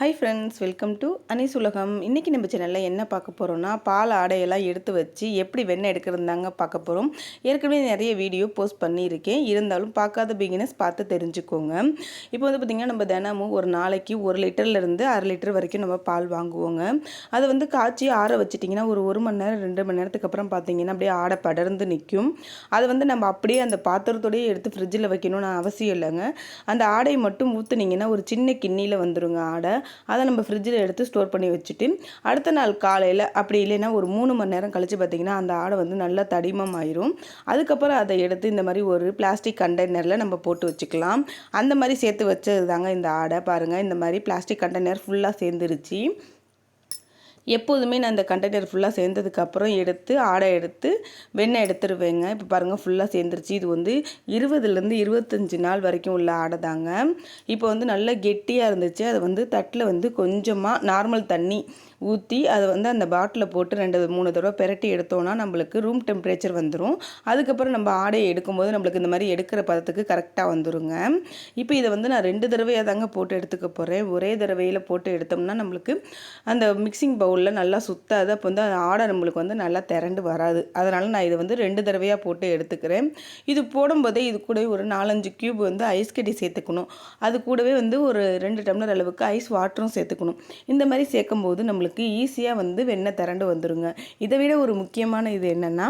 Hi friends welcome to Anees உலகம் இன்றைக்கி நம்ம சேனலில் என்ன பார்க்க போகிறோம்னா பால் ஆடையெல்லாம் எடுத்து வச்சு எப்படி வெண்ணெய் எடுக்கிறதாங்க பார்க்க போகிறோம் ஏற்கனவே நிறைய வீடியோ போஸ்ட் பண்ணியிருக்கேன். இருந்தாலும் பார்க்காத பிகினஸ் பார்த்து தெரிஞ்சுக்கோங்க. இப்போ வந்து பார்த்திங்கன்னா நம்ம தினமும் ஒரு நாளைக்கு ஒரு லிட்டர்லேருந்து அரை லிட்டர் வரைக்கும் நம்ம பால் வாங்குவோங்க. அது வந்து காய்ச்சி ஆற வச்சிட்டிங்கன்னா ஒரு ஒரு மணி நேரம் ரெண்டு மணி நேரத்துக்கு அப்புறம் பார்த்தீங்கன்னா அப்படியே ஆடை படர்ந்து நிற்கும். அதை வந்து நம்ம அப்படியே அந்த பாத்திரத்தோடையே எடுத்து ஃப்ரிட்ஜில் வைக்கணும்னு அவசியம் இல்லைங்க. அந்த ஆடையை மட்டும் ஊற்றுனீங்கன்னா ஒரு சின்ன கிண்ணியில் வந்துடுங்க ஆடை. அதை நம்ம ஃப்ரிட்ஜில் எடுத்து ஸ்டோர் பண்ணி வச்சுட்டு அடுத்த நாள் காலையில் அப்படி இல்லைன்னா ஒரு மூணு மணி நேரம் கழித்து பார்த்திங்கன்னா அந்த ஆடை வந்து நல்லா தடிமம் ஆயிரும் அதுக்கப்புறம் அதை எடுத்து இந்த மாதிரி ஒரு பிளாஸ்டிக் கண்டெய்னரில் நம்ம போட்டு வச்சுக்கலாம். அந்த மாதிரி சேர்த்து வச்சது தாங்க இந்த ஆடை. பாருங்கள் இந்த மாதிரி பிளாஸ்டிக் கண்டெய்னர் ஃபுல்லாக சேர்ந்துருச்சு. எப்போதுமே நான் இந்த கண்டெய்னர் ஃபுல்லாக சேர்ந்ததுக்கப்புறம் எடுத்து ஆடை எடுத்து வெண்ணெய் எடுத்துருவேங்க. இப்போ பாருங்கள் ஃபுல்லாக சேர்ந்துருச்சு. இது வந்து இருபதுலேருந்து இருபத்தஞ்சி நாள் வரைக்கும் உள்ள ஆடை தாங்க. இப்போ வந்து நல்லா கெட்டியாக இருந்துச்சு. அதை வந்து தட்டில் வந்து கொஞ்சமாக நார்மல் தண்ணி ஊற்றி அதை வந்து அந்த பாட்டிலில் போட்டு ரெண்டு மூணு தடவை பெரட்டி எடுத்தோன்னா நம்மளுக்கு ரூம் டெம்பரேச்சர் வந்துடும் அதுக்கப்புறம் நம்ம ஆடையை எடுக்கும்போது நம்மளுக்கு இந்த மாதிரி எடுக்கிற பதத்துக்கு கரெக்டாக வந்துடுங்க இப்போ இதை வந்து நான் ரெண்டு தடவையாக தாங்க போட்டு எடுத்துக்க போகிறேன் ஒரே தடவையில் போட்டு எடுத்தோம்னா நம்மளுக்கு அந்த மிக்சிங் உள்ளே நல்லா சுத்தாது அப்போ வந்து அந்த ஆடை நம்மளுக்கு வந்து நல்லா திரண்டு வராது. அதனால் நான் இதை வந்து ரெண்டு தடவையாக போட்டு எடுத்துக்கிறேன். இது போடும்போதே இது கூட ஒரு நாலஞ்சு க்யூப் வந்து ஐஸ் கட்டி சேர்த்துக்கணும். அது கூடவே வந்து ஒரு ரெண்டு டம்ளர் அளவுக்கு ஐஸ் வாட்டரும் சேர்த்துக்கணும். இந்த மாதிரி சேர்க்கும்போது நம்மளுக்கு ஈஸியாக வந்து வெண்ணெய் திரண்டு வந்துடுங்க இதை விட ஒரு முக்கியமான இது என்னென்னா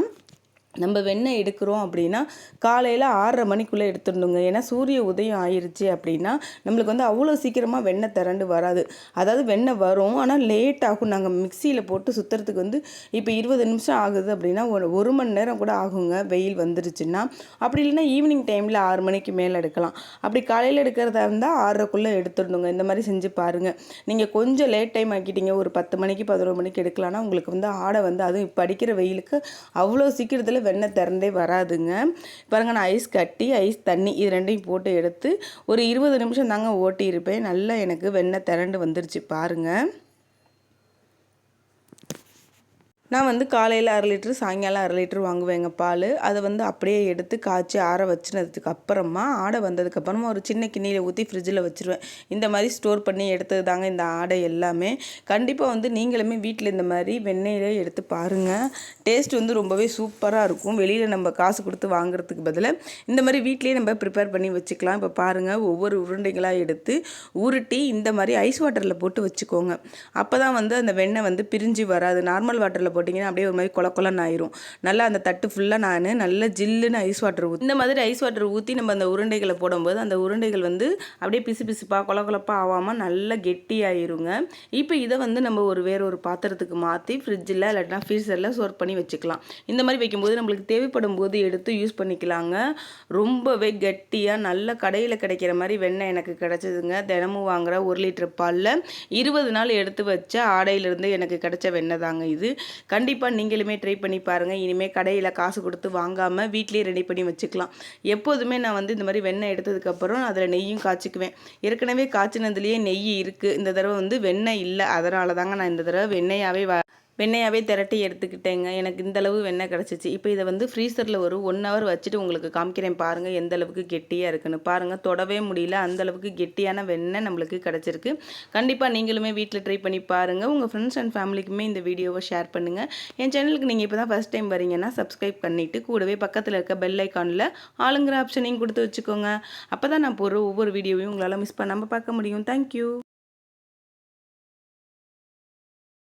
நம்ம வெண்ணெய் எடுக்கிறோம் அப்படின்னா காலையில் ஆறரை மணிக்குள்ளே எடுத்துடணுங்க. ஏன்னா சூரிய உதயம் ஆயிடுச்சு அப்படின்னா நம்மளுக்கு வந்து அவ்வளோ சீக்கிரமாக வெண்ணெய் திரண்டு வராது. அதாவது வெண்ணெய் வரும். ஆனால் லேட் ஆகும். நாங்கள் மிக்சியில் போட்டு சுற்றுறதுக்கு வந்து இப்போ இருபது நிமிஷம் ஆகுது அப்படின்னா ஒரு ஒரு மணி நேரம் கூட ஆகுங்க. வெயில் வந்துருச்சுன்னா. அப்படி இல்லைன்னா ஈவினிங் டைமில் ஆறு மணிக்கு மேலே எடுக்கலாம். அப்படி காலையில் எடுக்கிறதா இருந்தால் ஆறரைக்குள்ளே எடுத்துடணுங்க. இந்த மாதிரி செஞ்சு பாருங்கள் நீங்கள் கொஞ்சம் லேட் டைம் ஆக்கிட்டீங்க. ஒரு பத்து மணிக்கு பதினோரு மணிக்கு எடுக்கலாம்னா உங்களுக்கு வந்து ஆடை வந்து அதுவும் இப்போ அடிக்கிற வெயிலுக்கு அவ்வளோ சீக்கிரத்தில் வெண்ணெய் திறந்தே வராதுங்க. பாருங்கள் நான் ஐஸ் கட்டி ஐஸ் தண்ணி இது ரெண்டையும் போட்டு எடுத்து ஒரு இருபது நிமிஷம் தாங்க ஓட்டியிருப்பேன். நல்லா எனக்கு வெண்ணெய் திரண்டு வந்துருச்சு பாருங்கள் நான் வந்து காலையில் அரை லிட்ரு சாயங்காலம் அரை லிட்ரு வாங்குவேங்க பால். அதை வந்து அப்படியே எடுத்து காய்ச்சி ஆற வச்சுனதுக்கு அப்புறமா ஆடை வந்ததுக்கப்புறமா ஒரு சின்ன கிண்ணியில் ஊற்றி ஃப்ரிட்ஜில் வச்சுருவேன். இந்த மாதிரி ஸ்டோர் பண்ணி எடுத்தது தாங்க இந்த ஆடை எல்லாமே. கண்டிப்பாக வந்து நீங்களுமே வீட்டில் இந்த மாதிரி வெண்ணெயில் எடுத்து பாருங்கள் டேஸ்ட் வந்து ரொம்பவே சூப்பராக இருக்கும். வெளியில் நம்ம காசு கொடுத்து வாங்குறதுக்கு பதிலாக இந்த மாதிரி வீட்லேயே நம்ம ப்ரிப்பேர் பண்ணி வச்சுக்கலாம். இப்போ பாருங்கள் ஒவ்வொரு உருண்டைகளாக எடுத்து உருட்டி இந்த மாதிரி ஐஸ் வாட்டரில் போட்டு வச்சுக்கோங்க. அப்போ தான் வந்து அந்த வெண்ணெய் வந்து பிரிஞ்சு வராது. நார்மல் வாட்டரில் போட்டிங்கன்னா அப்படியே ஒரு மாதிரி கொல கொலன்னு ஆயிரும். நல்லா அந்த தட்டு ஃபுல்லாக நான் நல்ல ஜில்லுன்னு ஐஸ் வாட்டர் ஊற்றி இந்த மாதிரி ஐஸ் வாட்டர் ஊற்றி நம்ம அந்த உருண்டைகளை போடும்போது அந்த உருண்டைகள் வந்து அப்படியே பிசு பிசுப்பாக கொல கொலப்பாக ஆகாமல் நல்லா கெட்டியாயிருங்க இப்போ இதை வந்து நம்ம ஒரு வேற ஒரு பாத்திரத்துக்கு மாற்றி ஃப்ரிட்ஜில் இல்லாட்டினா ஃப்ரீசரில் ஸ்டோர் பண்ணி வச்சுக்கலாம். இந்த மாதிரி வைக்கும்போது நம்மளுக்கு தேவைப்படும் போது எடுத்து யூஸ் பண்ணிக்கலாங்க. ரொம்பவே கெட்டியாக நல்ல கடையில் கிடைக்கிற மாதிரி வெண்ணெய் எனக்கு கிடச்சிதுங்க. தினமும் வாங்குகிற ஒரு லிட்டர் பாலில் இருபது நாள் எடுத்து வச்ச ஆடையிலிருந்து எனக்கு கிடைச்ச வெண்ணெய் தாங்க இது. கண்டிப்பாக நீங்களுமே ட்ரை பண்ணி பாருங்கள் இனிமேல் கடையில் காசு கொடுத்து வாங்காமல் வீட்லேயே ரெடி பண்ணி வச்சுக்கலாம். எப்போதுமே நான் வந்து இந்த மாதிரி வெண்ணெய் எடுத்ததுக்கப்புறம் அதில் நெய்யும் காய்ச்சிக்குவேன். ஏற்கனவே காய்ச்சினதுலேயே நெய் இருக்குது இந்த தடவை வந்து வெண்ணெய் இல்லை. அதனால தாங்க நான் இந்த தடவை வெண்ணெயாகவே வெண்ணெயாகவே திரட்டி எடுத்துக்கிட்டேங்க. எனக்கு இந்தளவு வெண்ணெய் கிடச்சிச்சு. இப்போ இதை வந்து ஃப்ரீசரில் ஒரு ஒன் ஹவர் வச்சுட்டு உங்களுக்கு காமிக்கிறேன் பாருங்கள் எந்த அளவுக்கு கெட்டியாக இருக்குன்னு. பாருங்கள் தொடவே முடியல. அந்தளவுக்கு கெட்டியான வெண்ணெய் நம்மளுக்கு கிடச்சிருக்கு. கண்டிப்பாக நீங்களுமே வீட்டில் ட்ரை பண்ணி பாருங்கள் உங்கள் ஃப்ரெண்ட்ஸ் அண்ட் ஃபேமிலிக்குமே இந்த வீடியோவை ஷேர் பண்ணுங்கள் என் சேனலுக்கு நீங்கள் இப்போ தான் ஃபஸ்ட் டைம் வரீங்கன்னா சப்ஸ்கிரைப் பண்ணிவிட்டு கூடவே பக்கத்தில் இருக்க பெல் ஐக்கானில் ஆளுங்கிற ஆப்ஷனையும் கொடுத்து வச்சுக்கோங்க. அப்போ தான் நான் போகிற ஒவ்வொரு வீடியோவையும் உங்களால் மிஸ் பண்ணாமல் பார்க்க முடியும். தேங்க்யூ